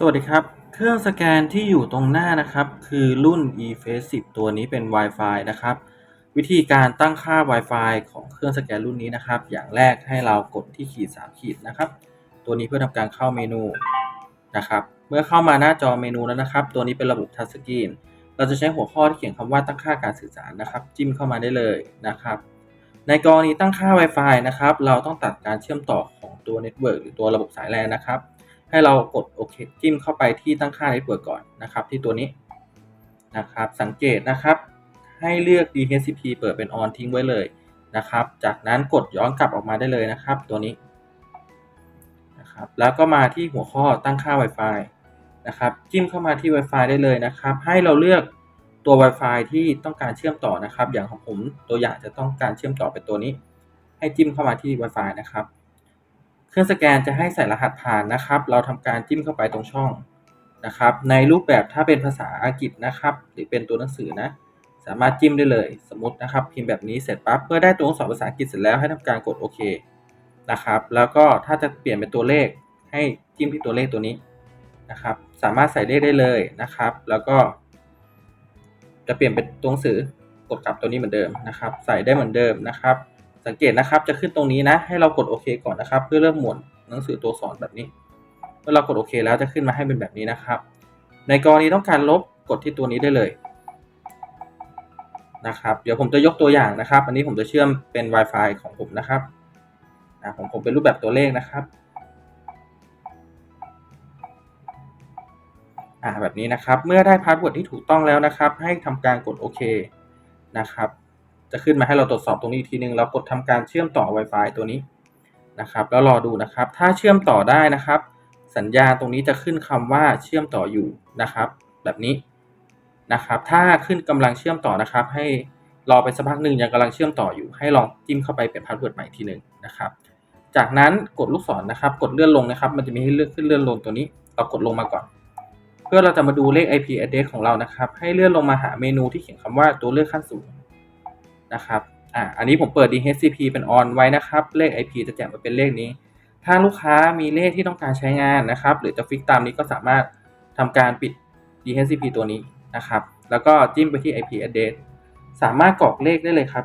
สวัสดีครับ เครื่องสแกนที่อยู่ตรงหน้านะครับ คือรุ่น eFace 10 ตัวนี้เป็น Wi-Fi นะครับ วิธีการตั้งค่า Wi-Fi ของเครื่องสแกนรุ่นนี้นะครับ อย่างแรกให้เรากดที่ขีด 3 ขีดนะครับ ตัวนี้เพื่อทำการเข้าเมนูนะครับ เมื่อเข้ามาหน้าจอเมนูแล้วนะครับ ตัวนี้เป็นระบบทัชสกรีน เราจะใช้หัวข้อที่เขียนคำว่าตั้งค่าการสื่อสารนะครับ จิ้มเข้ามาได้เลยนะครับ ในกรณีตั้งค่า Wi-Fi นะครับ เราต้องตัดการเชื่อมต่อของตัวเน็ตเวิร์กหรือตัวระบบสายแลนนะครับ ให้เรากดโอเคจิ้มเข้าไปที่ตั้งค่าเน็ตเวิร์กก่อนนะครับ ที่ตัวนี้นะครับ สังเกตนะครับ ให้เลือก DHCP เปิดเป็น on ทิ้งไว้เลยนะครับ จากนั้นกดย้อนกลับออกมาได้เลยนะครับ ตัวนี้นะครับแล้วก็มาที่หัวข้อตั้งค่า Wi-Fi นะครับ จิ้มเข้ามาที่ Wi-Fi ได้เลยนะครับ ให้เราเลือกตัว Wi-Fi ที่ต้องการเชื่อมต่อนะครับ อย่างของผมตัวอย่างจะต้องการเชื่อมต่อเป็นตัวนี้ ให้จิ้มเข้ามาที่ Wi-Fi นะครับ เครื่องสแกนจะให้ใส่รหัสผ่านนะครับ เราทำการจิ้มเข้าไปตรงช่องนะครับ ในรูปแบบถ้าเป็นภาษาอังกฤษนะครับ หรือเป็นตัวหนังสือนะ สามารถจิ้มได้เลย สมมตินะครับ พิมพ์แบบนี้เสร็จปั๊บเมื่อได้ตัวอักษรภาษาอังกฤษเสร็จแล้วให้ทำการกดโอเคนะครับ แล้วก็ถ้าจะเปลี่ยนเป็นตัวเลขให้จิ้มที่ตัวเลขตัวนี้นะครับ สามารถใส่เลขได้เลยนะครับ แล้วก็ จะเปลี่ยนเป็นตัวหนังสือกดกลับตัวนี้เหมือนเดิมนะครับ ใส่ได้เหมือนเดิมนะครับ สังเกตนะครับจะขึ้นตรงนี้นะ ให้เรากดโอเคก่อนนะครับ เพื่อเริ่มหมวดหนังสือตัวสอนแบบนี้ เมื่อเรากดโอเคแล้วจะขึ้นมาให้เป็นแบบนี้นะครับ ในกรณีต้องการลบกดที่ตัวนี้ได้เลยนะครับ เดี๋ยวผมจะยกตัวอย่างนะครับ อันนี้ผมจะเชื่อมเป็น Wi-Fi ของผมนะครับนะของผมเป็นรูปแบบตัวเลขนะครับอ่าแบบนี้นะครับ เมื่อได้พาสเวิร์ดที่ถูกต้องแล้วนะครับ ให้ทำการกดโอเคนะครับ จะขึ้นมาให้เราตรวจสอบตรงนี้อีกทีนึงเรากดทำการเชื่อมต่อ Wi-Fi ตัวนี้นะครับ แล้วรอดูนะครับ ถ้าเชื่อมต่อได้นะครับ สัญญาณตรงนี้จะขึ้นคำว่าเชื่อมต่ออยู่นะครับ แบบนี้นะครับ ถ้าขึ้นกำลังเชื่อมต่อนะครับ ให้รอไปสักพักหนึ่งยังกำลังเชื่อมต่ออยู่ ให้ลองจิ้มเข้าไปเป็นพาสเวิร์ดใหม่ทีหนึ่งนะครับ จากนั้นกดลูกศรนะครับ กดเลื่อนลงนะครับ มันจะมีให้เลือกขึ้นเลื่อนลงตัวนี้ เรากดลงมาก่อน เพื่อเราจะมาดูเลข IP address ของเรานะครับ ให้เลื่อนลงมาหาเมนูที่เขียนคำว่าตัวเลือกขั้นสูง นะครับอ่าอันนี้ผมเปิด DHCP เป็น on ไว้นะครับ เลข IP จะแจกมาเป็นเลขนี้ ถ้าลูกค้ามีเลขที่ต้องการใช้งานนะครับ หรือจะฟิกตามนี้ก็สามารถทำการปิด DHCP ตัวนี้นะครับ แล้วก็จิ้มไปที่ IP address สามารถกรอกเลขได้เลยครับ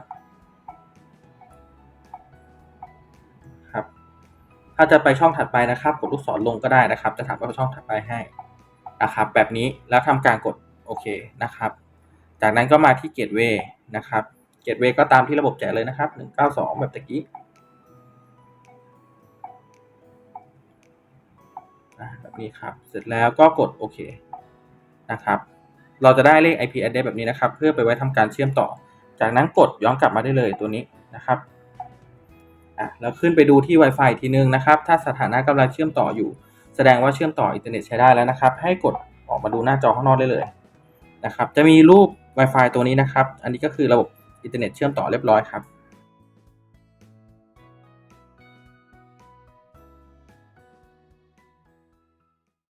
ครับ ถ้าจะไปช่องถัดไปนะครับกดลูกศรลงก็ได้นะครับ จะถามว่าช่องถัดไปให้นะครับ แบบนี้แล้วทำการกดโอเคนะครับ จากนั้นก็มาที่ Gateway นะครับ เกตเวก็ตามที่ระบบแจกเลยนะครับ 192 แบบตะกี้แบบนี้ครับ เสร็จแล้วก็กดโอเคนะครับ เราจะได้เลข IP address แบบนี้นะครับ เพื่อไปไว้ทำการเชื่อมต่อ จากนั้นกดย้อนกลับมาได้เลยตัวนี้นะครับอะแล้วขึ้นไปดูที่ Wi-Fi ทีนึงนะครับ ถ้าสถานะกำลังเชื่อมต่ออยู่ แสดงว่าเชื่อมต่ออินเทอร์เน็ตใช้ได้แล้วนะครับ ให้กดออกมาดูหน้าจอข้างนอกได้เลยนะครับ จะมีรูป Wi-Fi ตัวนี้นะครับ อันนี้ก็คือระบบ อินเทอร์เน็ตเชื่อมต่อเรียบร้อยครับ